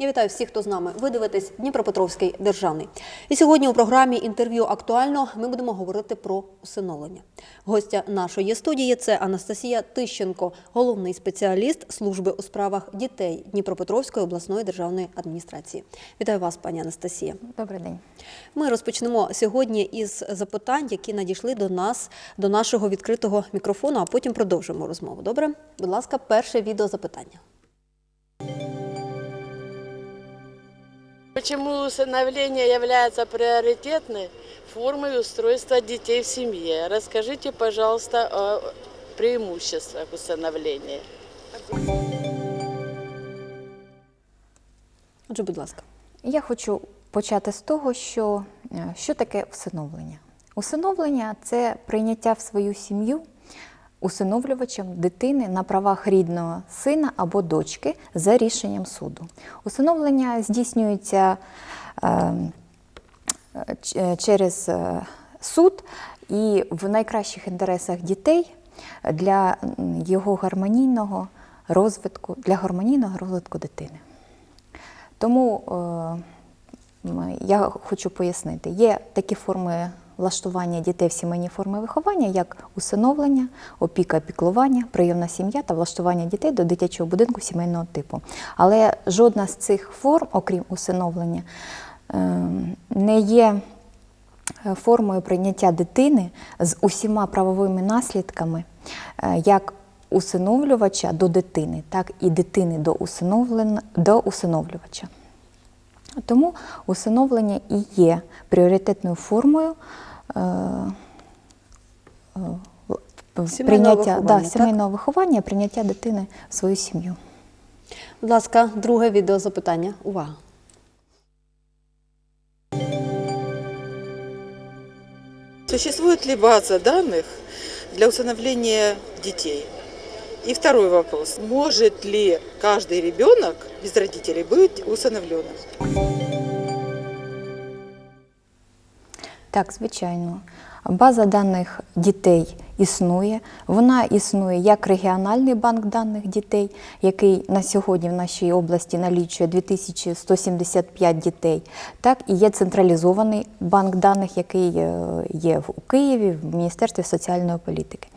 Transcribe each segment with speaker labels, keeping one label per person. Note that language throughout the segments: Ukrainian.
Speaker 1: Я вітаю всіх, хто з нами. Ви дивитесь Дніпропетровський державний. І сьогодні у програмі інтерв'ю актуально ми будемо говорити про усиновлення. Гостя нашої студії це Анастасія Тищенко, головний спеціаліст служби у справах дітей Дніпропетровської обласної державної адміністрації. Вітаю вас, пані Анастасія.
Speaker 2: Добрий день.
Speaker 1: Ми розпочнемо сьогодні із запитань, які надійшли до нас, до нашого відкритого мікрофону, а потім продовжимо розмову. Добре? Будь ласка, перше відеозапитання.
Speaker 3: Почему усыновление является приоритетной формой устройства детей в семье? Расскажите, пожалуйста, о преимуществах усыновления.
Speaker 1: Отже, будь ласка.
Speaker 2: Я хочу почати з того, що, е, що таке усиновлення. Усиновлення це прийняття в свою сім'ю усиновлювачем дитини на правах рідного сина або дочки за рішенням суду. Усиновлення здійснюється е, е, через е, суд і в найкращих інтересах дітей для його гармонійного розвитку, для гармонійного розвитку дитини. Тому я хочу пояснити, є такі форми влаштування дітей в сімейні форми виховання, як усиновлення, опіка, піклування, прийомна сім'я та влаштування дітей до дитячого будинку сімейного типу. Але жодна з цих форм, окрім усиновлення, е, не є е, формою прийняття дитини з усіма правовими наслідками, е, як усиновлювача до дитини, так і дитини до, усиновлен... до усиновлювача. Тому усиновлення і є пріоритетною формою
Speaker 1: Сімейного
Speaker 2: прийняття
Speaker 1: виховання,
Speaker 2: да,
Speaker 1: так?
Speaker 2: сімейного виховання, прийняття дитини в свою сім'ю.
Speaker 1: Будь ласка, друге відеозапитання. Увага.
Speaker 4: Существует ли база данных для усыновления детей? И второй вопрос. Может ли каждый ребенок без родителей быть усыновленным?
Speaker 2: Так, звичайно. База даних дітей існує. Вона існує як регіональний банк даних дітей, який на сьогодні в нашій області налічує 2175 дітей, так і є централізований банк даних, який е, є в- Києві в Міністерстві соціальної політики.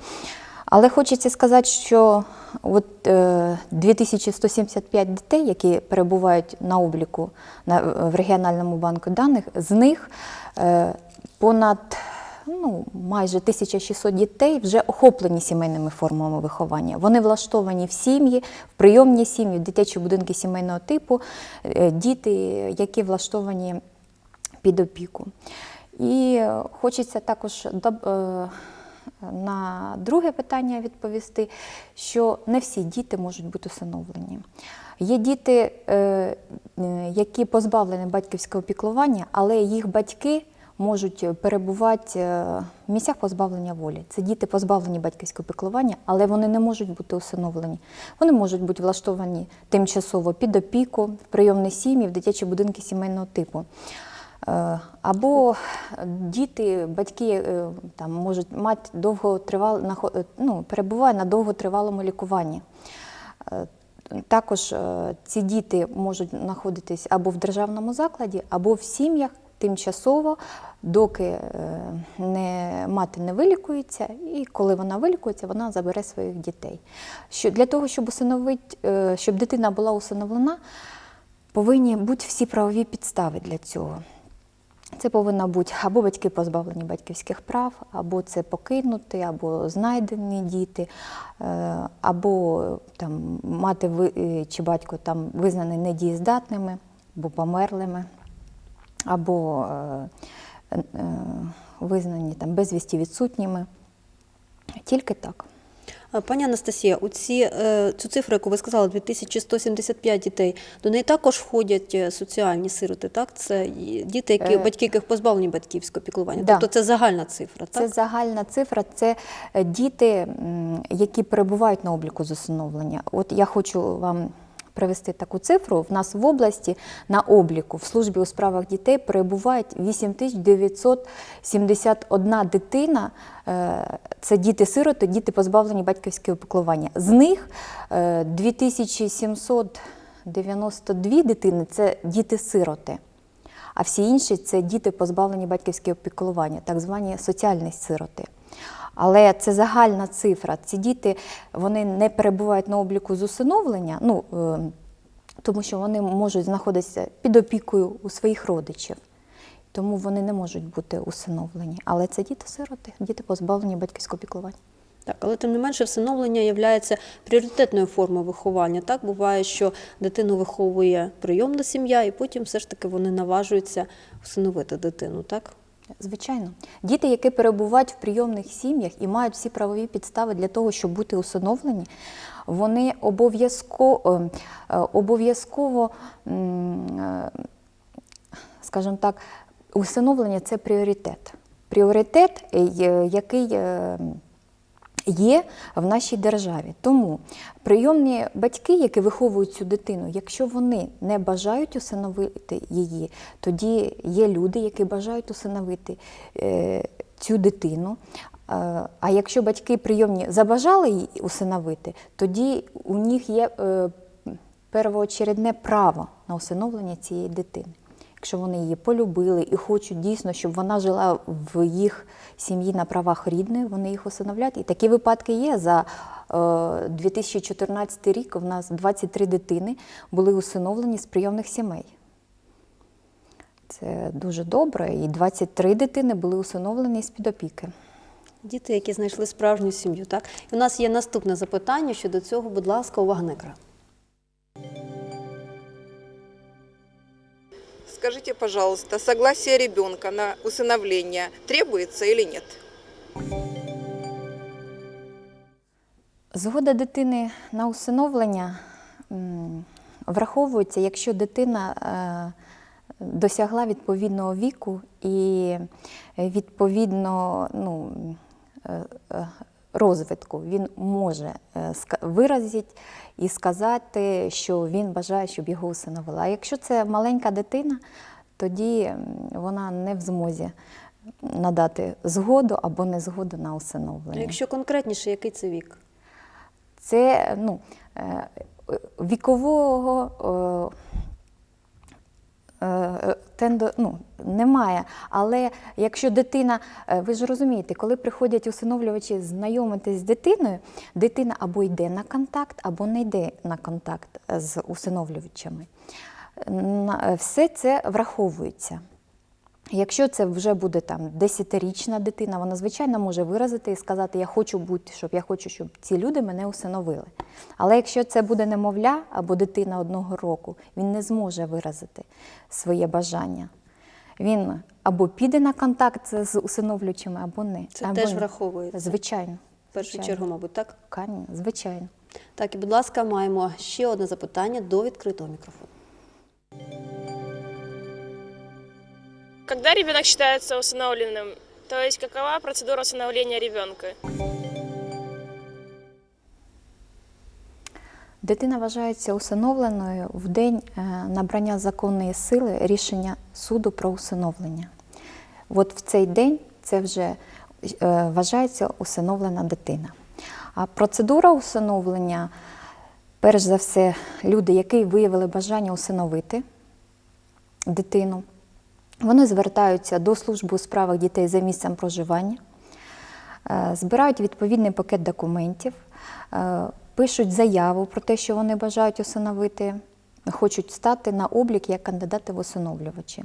Speaker 2: Але хочеться сказати, що от е, 2175 дітей, які перебувають на обліку в регіональному банку даних, з них е, понад ну, майже 1600 дітей вже охоплені сімейними формами виховання. Вони влаштовані в сім'ї, в прийомні сім'ї, в дитячі будинки сімейного типу, е, діти, які влаштовані під опіку. І е, хочеться також е, на друге питання відповісти, що не всі діти можуть бути усиновлені. Є діти, е, які позбавлені батьківського піклування, але їх батьки можуть перебувати е, в місцях позбавлення волі. Це діти позбавлені батьківського піклування, але вони не можуть бути усиновлені. Вони можуть бути влаштовані тимчасово під опіку, в прийомні сім'ї, в дитячі будинки сімейного типу. Е, Або діти, батьки е, там можуть мати довготривал, е, ну, перебувають на довготривалому лікуванні. Також ці діти можуть знаходитись або в державному закладі, або в сім'ях тимчасово, доки не, мати не вилікується, і коли вона вилікується, вона забере своїх дітей. Що, для того, щоб, усиновить, е, щоб дитина була усиновлена, повинні бути всі правові підстави для цього. Це повинна бути або батьки позбавлені батьківських прав, або це покинуті, або знайдені діти, е, або там, мати е, чи батько там визнані недієздатними, або померлими, або е, визнані там, безвісті відсутніми. Тільки так.
Speaker 1: А, Пані Анастасія, у ці, е, цю цифру, яку ви сказали, 2175 дітей, до неї також входять е, соціальні сироти, так? Це діти, які,
Speaker 2: Е,
Speaker 1: батьки яких позбавлені батьківського піклування.
Speaker 2: да.
Speaker 1: Тобто це загальна цифра,
Speaker 2: Це загальна цифра, це е, діти, які перебувають на обліку з усиновлення. От я хочу вам привести таку цифру. В нас в області на обліку в службі у справах дітей перебувають 8971 дитина. Е, Це діти-сироти, діти позбавлені батьківського піклування. З них е, 2700 92 дитини це діти-сироти, а всі інші це діти, позбавлені батьківського піклування, так звані соціальні сироти. Але це загальна цифра. Ці діти вони не перебувають на обліку з усиновлення, ну, е, тому що вони можуть знаходитися під опікою у своїх родичів. Тому вони не можуть бути усиновлені. Але це діти-сироти, діти позбавлені батьківського піклування.
Speaker 1: Так, але тим не менше, всиновлення є пріоритетною формою виховання. Так буває, що дитину виховує прийомна сім'я, і потім все ж таки вони наважуються усиновити дитину. Так
Speaker 2: Звичайно, діти, які перебувають в прийомних сім'ях і мають всі правові підстави для того, щоб бути усиновлені, вони обов'язково, обов'язково е, скажімо так, усиновлення це пріоритет. Пріоритет, е, який е, є в нашій державі. Тому прийомні батьки, які виховують цю дитину, якщо вони не бажають усиновити її, тоді є люди, які бажають усиновити е, цю дитину. Е, А якщо батьки прийомні забажали її усиновити, тоді у них є е, первоочередне право на усиновлення цієї дитини. Якщо вони її полюбили і хочуть дійсно, щоб вона жила в їх сім'ї на правах рідної, вони їх усиновлять. І такі випадки є. За е, 2014 рік у нас 23 дитини були усиновлені з прийомних сімей. Це дуже добре. І 23 дитини були усиновлені з-під опіки.
Speaker 1: діти, які знайшли справжню сім'ю. Так і у нас є наступне запитання щодо цього. Будь ласка, увага
Speaker 5: Скажите, пожалуйста, согласие ребенка на усыновление требуется или нет?
Speaker 2: Згода дитини на усиновлення враховується, якщо дитина е, досягла відповідного віку і відповідно ну, е, е, розвитку. Він може е, виразити і сказати, що він бажає, щоб його усиновили. А якщо це маленька дитина, тоді вона не в змозі надати згоду або не згоду на
Speaker 1: А
Speaker 2: усиновлення.
Speaker 1: якщо конкретніше, який це вік?
Speaker 2: Це ну, е, вікового е, тендо, ну, немає. Але якщо дитина, е, ви ж розумієте, коли приходять усиновлювачі знайомитись з дитиною, дитина або йде на контакт, або не йде на контакт з усиновлювачами. Все це враховується. Якщо це вже буде там 10-річна дитина, вона звичайно може виразити і сказати, я хочу бути, щоб я хочу, щоб ці люди мене усиновили. Але якщо це буде немовля або дитина одного року, він не зможе виразити своє бажання. Він або піде на контакт з усиновлюючими, або не.
Speaker 1: Це
Speaker 2: або
Speaker 1: теж враховується?
Speaker 2: Звичайно.
Speaker 1: В першу
Speaker 2: звичайно.
Speaker 1: чергу, мабуть, так.
Speaker 2: Звичайно.
Speaker 1: Так, і будь ласка, маємо ще одне запитання до відкритого мікрофону.
Speaker 6: Когда ребенок считается усыновленным? То есть какова процедура усыновления ребенка?
Speaker 2: Дитина вважається усиновленою в день е, набрання законної сили рішення суду про усиновлення. От в цей день це вже е, вважається усиновлена дитина. А процедура усиновлення, перш за все, люди, які виявили бажання усиновити дитину, вони звертаються до служби у справах дітей за місцем проживання. Е, збирають відповідний пакет документів, е, пишуть заяву про те, що вони бажають усиновити, хочуть стати на облік як кандидати в усиновлювачі.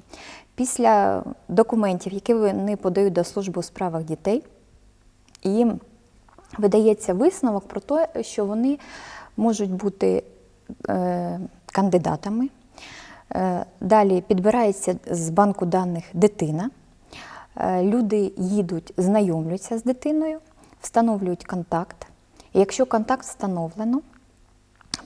Speaker 2: Після документів, які вони подають до служби у справах дітей, їм видається висновок про те, що вони можуть бути е, кандидатами. Е, Далі підбирається з банку даних дитина. Е, Люди їдуть, знайомлюються з дитиною, встановлюють контакт. Якщо контакт встановлено,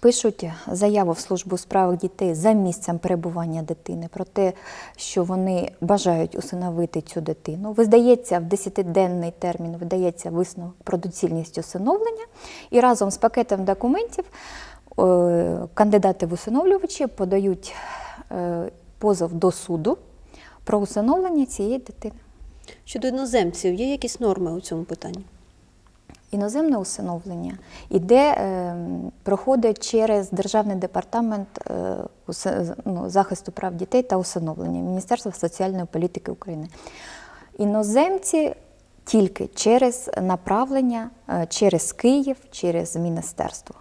Speaker 2: пишуть заяву в службу у справах дітей за місцем перебування дитини про те, що вони бажають усиновити цю дитину. Видається в 10-денний термін, видається висновок про доцільність усиновлення, і разом з пакетом документів е, кандидати в усиновлювачі подають позов до суду про усиновлення цієї дитини.
Speaker 1: Щодо іноземців, є якісь норми у цьому питанні?
Speaker 2: Іноземне усиновлення іде, е, проходить через Державний департамент е, ну, захисту прав дітей та усиновлення Міністерства соціальної політики України. Іноземці тільки через направлення, е, через Київ, через міністерство.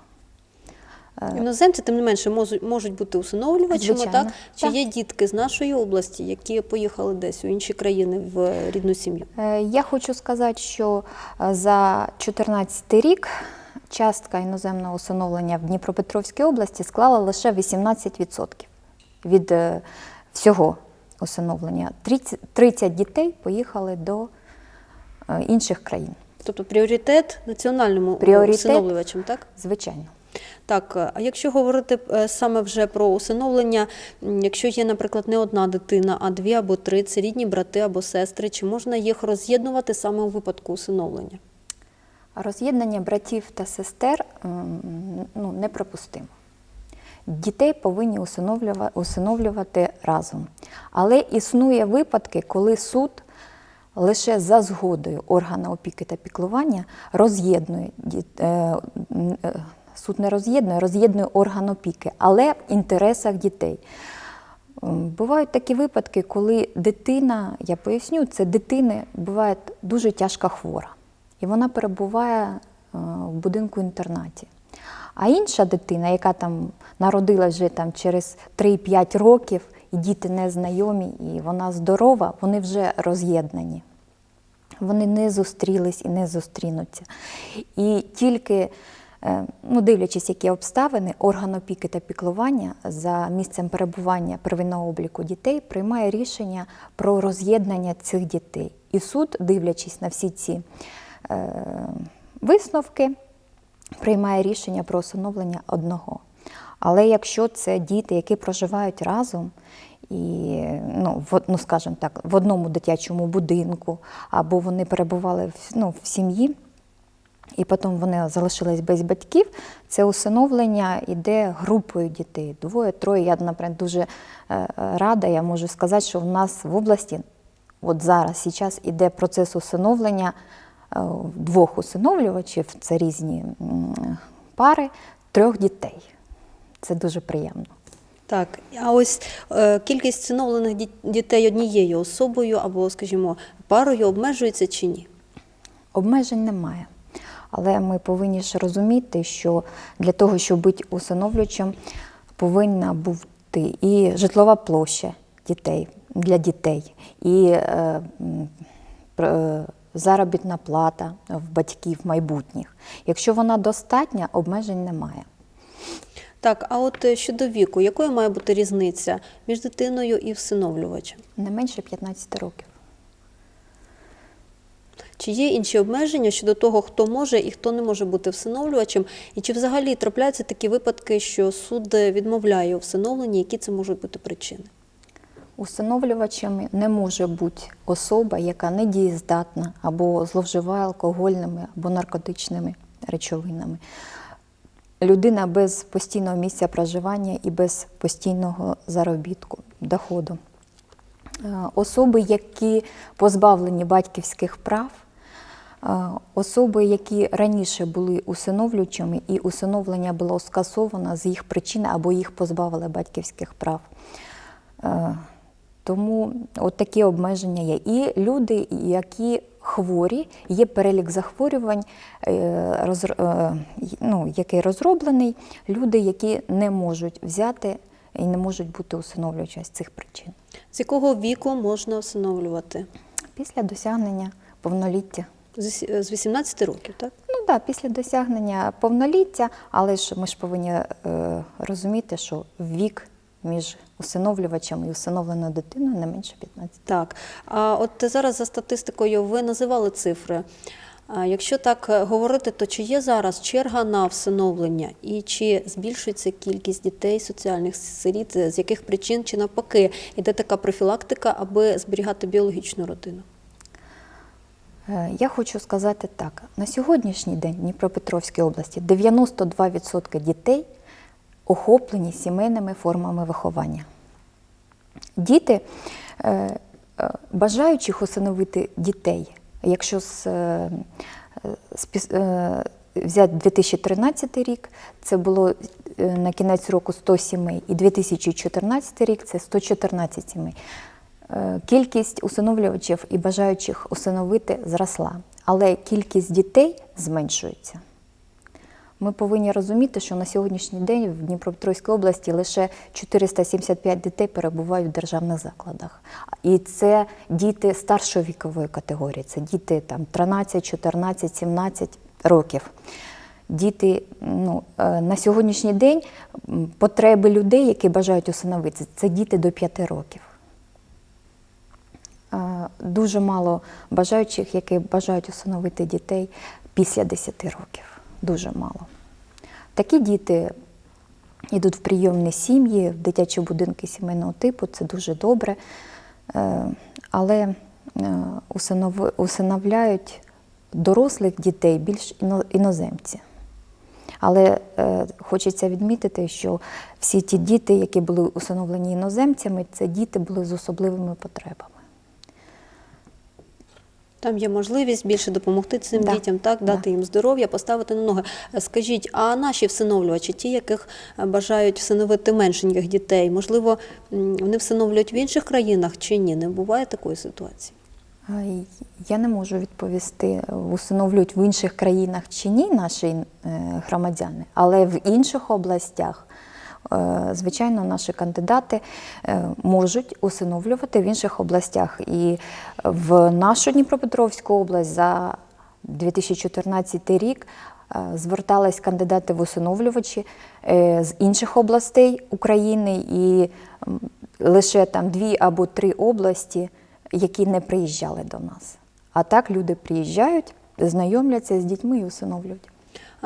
Speaker 1: Іноземці, тим не менше, можуть, бути усиновлювачами, так? Чи
Speaker 2: Так.
Speaker 1: є дітки з нашої області, які поїхали десь у інші країни в рідну сім'ю?
Speaker 2: Е, Я хочу сказати, що е, за 2014 рік частка іноземного усиновлення в Дніпропетровській області склала лише 18% від е, всього усиновлення. 30, 30 дітей поїхали до е, інших країн,
Speaker 1: Тобто пріоритет національному
Speaker 2: Пріоритет.
Speaker 1: усиновлювачам, так?
Speaker 2: звичайно.
Speaker 1: Так, а якщо говорити е, саме вже про усиновлення, якщо є, наприклад, не одна дитина, а дві або три, це рідні брати або сестри, чи можна їх роз'єднувати саме у випадку усиновлення?
Speaker 2: Роз'єднання братів та сестер ну, неприпустимо. Дітей повинні усиновлювати разом. Але існує випадки, коли суд лише за згодою органу опіки та піклування роз'єднує е, е, суд не роз'єднує, роз'єднує орган опіки, але в інтересах дітей. Бувають такі випадки, коли дитина, я поясню, це дитини буває дуже тяжко хвора, і вона перебуває е, в будинку інтернаті. А інша дитина, яка там народилась вже там через 3-5 років, і діти не знайомі, і вона здорова, вони вже роз'єднані. Вони не зустрілись і не зустрінуться. І тільки, ну, дивлячись, які обставини, орган опіки та піклування за місцем перебування первинного обліку дітей приймає рішення про роз'єднання цих дітей. І суд, дивлячись на всі ці е, висновки, приймає рішення про усиновлення одного. Але якщо це діти, які проживають разом, і, ну, в, ну, скажімо так, в одному дитячому будинку, або вони перебували в, ну, в сім'ї, і потім вони залишились без батьків, це усиновлення йде групою дітей, двоє, троє. Я, наприклад, дуже е, рада, я можу сказати, що в нас в області от зараз, зараз іде процес усиновлення е, двох усиновлювачів, це різні пари, трьох дітей. Це дуже приємно.
Speaker 1: Так, а ось е, кількість всиновлених дітей однією особою або, скажімо, парою обмежується чи ні?
Speaker 2: Обмежень немає. Але ми повинні ж розуміти, що для того, щоб бути усиновлювачем, повинна бути і житлова площа дітей для дітей, і е, е, заробітна плата в батьків майбутніх. Якщо вона достатня, обмежень немає.
Speaker 1: Так, а от е, щодо віку, якою має бути різниця між дитиною і всиновлювачем?
Speaker 2: Не менше 15 років.
Speaker 1: Чи є інші обмеження щодо того, хто може і хто не може бути всиновлювачем? І чи взагалі трапляються такі випадки, що суд відмовляє у всиновленні, які це можуть бути причини?
Speaker 2: Усиновлювачами не може бути особа, яка не дієздатна або зловживає алкогольними або наркотичними речовинами. Людина без постійного місця проживання і без постійного заробітку, доходу. Е, Особи, які позбавлені батьківських прав, особи, які раніше були усиновлюючими, і усиновлення було скасовано з їх причини або їх позбавили батьківських прав. Тому от такі обмеження є. І люди, які хворі, є перелік захворювань, е, розр- е, ну, який розроблений, люди, які не можуть взяти і не можуть бути усиновлювачами з цих причин.
Speaker 1: З якого віку можна всиновлювати?
Speaker 2: Після досягнення повноліття.
Speaker 1: З віс- е, 18 років, так?
Speaker 2: Ну так, після досягнення повноліття, але ж ми ж повинні е, розуміти, що вік між усиновлювачем і усиновленою дитиною не менше 15.
Speaker 1: Так. А от зараз за статистикою ви називали цифри. А Якщо так е, говорити, то чи є зараз черга на всиновлення і чи збільшується кількість дітей соціальних сиріт, з яких причин чи навпаки йде така профілактика, аби зберігати біологічну родину?
Speaker 2: Е, Я хочу сказати так: на сьогоднішній день в Дніпропетровській області 92% дітей охоплені сімейними формами виховання. Діти, е, е, бажаючих усиновити дітей, якщо з, е, Взяти 2013 рік, це було на кінець року 100 сімей, і 2014 рік це 114 сімей. Е, Кількість усиновлювачів і бажаючих усиновити зросла, але кількість дітей зменшується. Ми повинні розуміти, що на сьогоднішній день в Дніпропетровській області лише 475 дітей перебувають в державних закладах. І це діти старшої вікової категорії, це діти там 13, 14, 17 років. Діти ну, е, на сьогоднішній день потреби людей, які бажають усиновити, це діти до 5 років. Дуже мало бажаючих, які бажають усиновити дітей після 10 років. Дуже мало. Такі діти йдуть в прийомні сім'ї, в дитячі будинки сімейного типу, це дуже добре. Е, Але е, усиновляють дорослих дітей більш іноземці. Але е, хочеться відмітити, що всі ті діти, які були усиновлені іноземцями, це діти були з особливими потребами.
Speaker 1: Там є можливість більше допомогти цим
Speaker 2: Да.
Speaker 1: дітям, так
Speaker 2: Да.
Speaker 1: дати їм здоров'я, поставити на ноги. Е, Скажіть, а наші всиновлювачі, ті, яких е, бажають всиновити меншеньких дітей, можливо, вони всиновлюють в інших країнах чи ні? Не буває такої ситуації?
Speaker 2: Я не можу відповісти, усиновлюють в інших країнах чи ні наші е, громадяни, але в інших областях, е, звичайно, наші кандидати е, можуть усиновлювати в інших областях. І в нашу Дніпропетровську область за 2014 рік е, звертались кандидати в усиновлювачі е, з інших областей України, і лише там дві або три області, які не приїжджали до нас. А так люди приїжджають, знайомляться з дітьми і усиновлюють.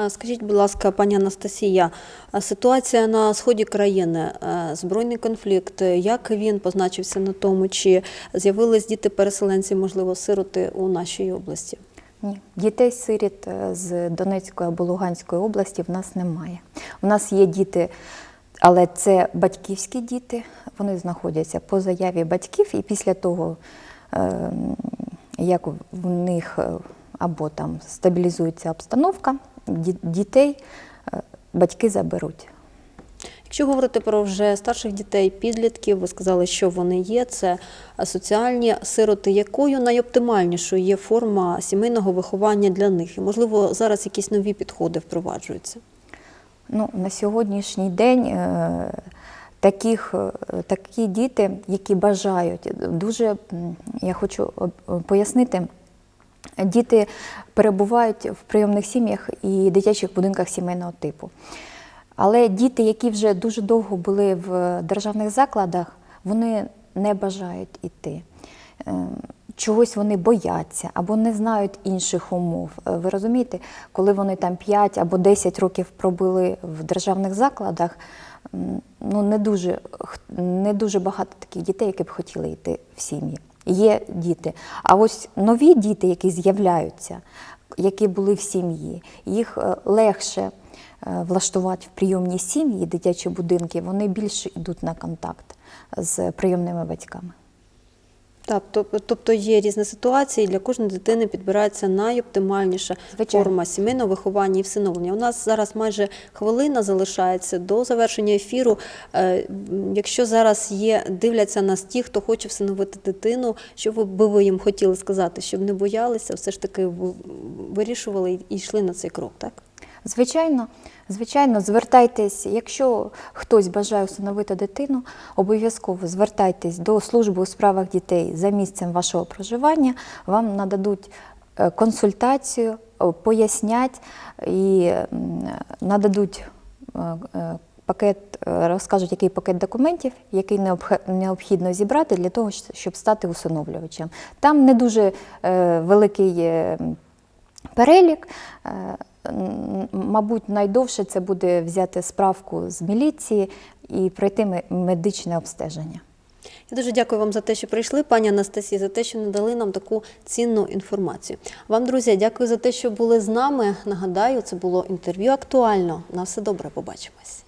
Speaker 1: Скажіть, будь ласка, пані Анастасія, ситуація на сході країни, збройний конфлікт, як він позначився на тому, чи з'явились діти-переселенці, можливо, сироти у нашій області?
Speaker 2: Ні, дітей-сиріт е, з Донецької або Луганської області в нас немає. У нас є діти, але це батьківські діти. Вони знаходяться по заяві батьків, і після того, е, як в них е, або там стабілізується обстановка, дітей е, батьки заберуть.
Speaker 1: Якщо говорити про вже старших дітей, підлітків, ви сказали, що вони є, це соціальні сироти. Якою найоптимальнішою є форма сімейного виховання для них? І, можливо, зараз якісь нові підходи впроваджуються?
Speaker 2: Ну, на сьогоднішній день е, таких, е, такі діти, які бажають, дуже я хочу пояснити. Діти перебувають в прийомних сім'ях і дитячих будинках сімейного типу. Але діти, які вже дуже довго були в державних закладах, вони не бажають іти. Ем, Чогось вони бояться або не знають інших умов. Е, Ви розумієте, коли вони там 5 або 10 років пробули в державних закладах, ну не дуже, не дуже багато таких дітей, які б хотіли йти в сім'ї. Є діти. А ось нові діти, які з'являються, які були в сім'ї, їх е, легше е, влаштувати в прийомні сім'ї, дитячі будинки, вони більше йдуть на контакт з прийомними батьками.
Speaker 1: Так, тоб- тобто є різні ситуації, для кожної дитини підбирається найоптимальніша
Speaker 2: Звичайно.
Speaker 1: форма сімейного виховання і всиновлення. У нас зараз майже хвилина залишається до завершення ефіру. Е, Якщо зараз є, дивляться нас ті, хто хоче всиновити дитину, що ви би ви їм хотіли сказати, щоб не боялися, все ж таки вирішували і йшли на цей крок, так?
Speaker 2: Звичайно, звичайно, звертайтесь, якщо хтось бажає усиновити дитину, обов'язково звертайтесь до служби у справах дітей за місцем вашого проживання. Вам нададуть е, консультацію, пояснять і нададуть е, е, пакет, розкажуть, який пакет документів, який необхідно зібрати для того, щоб стати усиновлювачем. Там не дуже великий. Перелік, мабуть, найдовше це буде взяти справку з міліції і пройти ме- медичне обстеження.
Speaker 1: Я дуже дякую вам за те, що прийшли, пані Анастасії, за те, що надали нам таку цінну інформацію. Вам, друзі, дякую за те, що були з нами. Нагадаю, це було інтерв'ю актуально. На все добре, побачимось.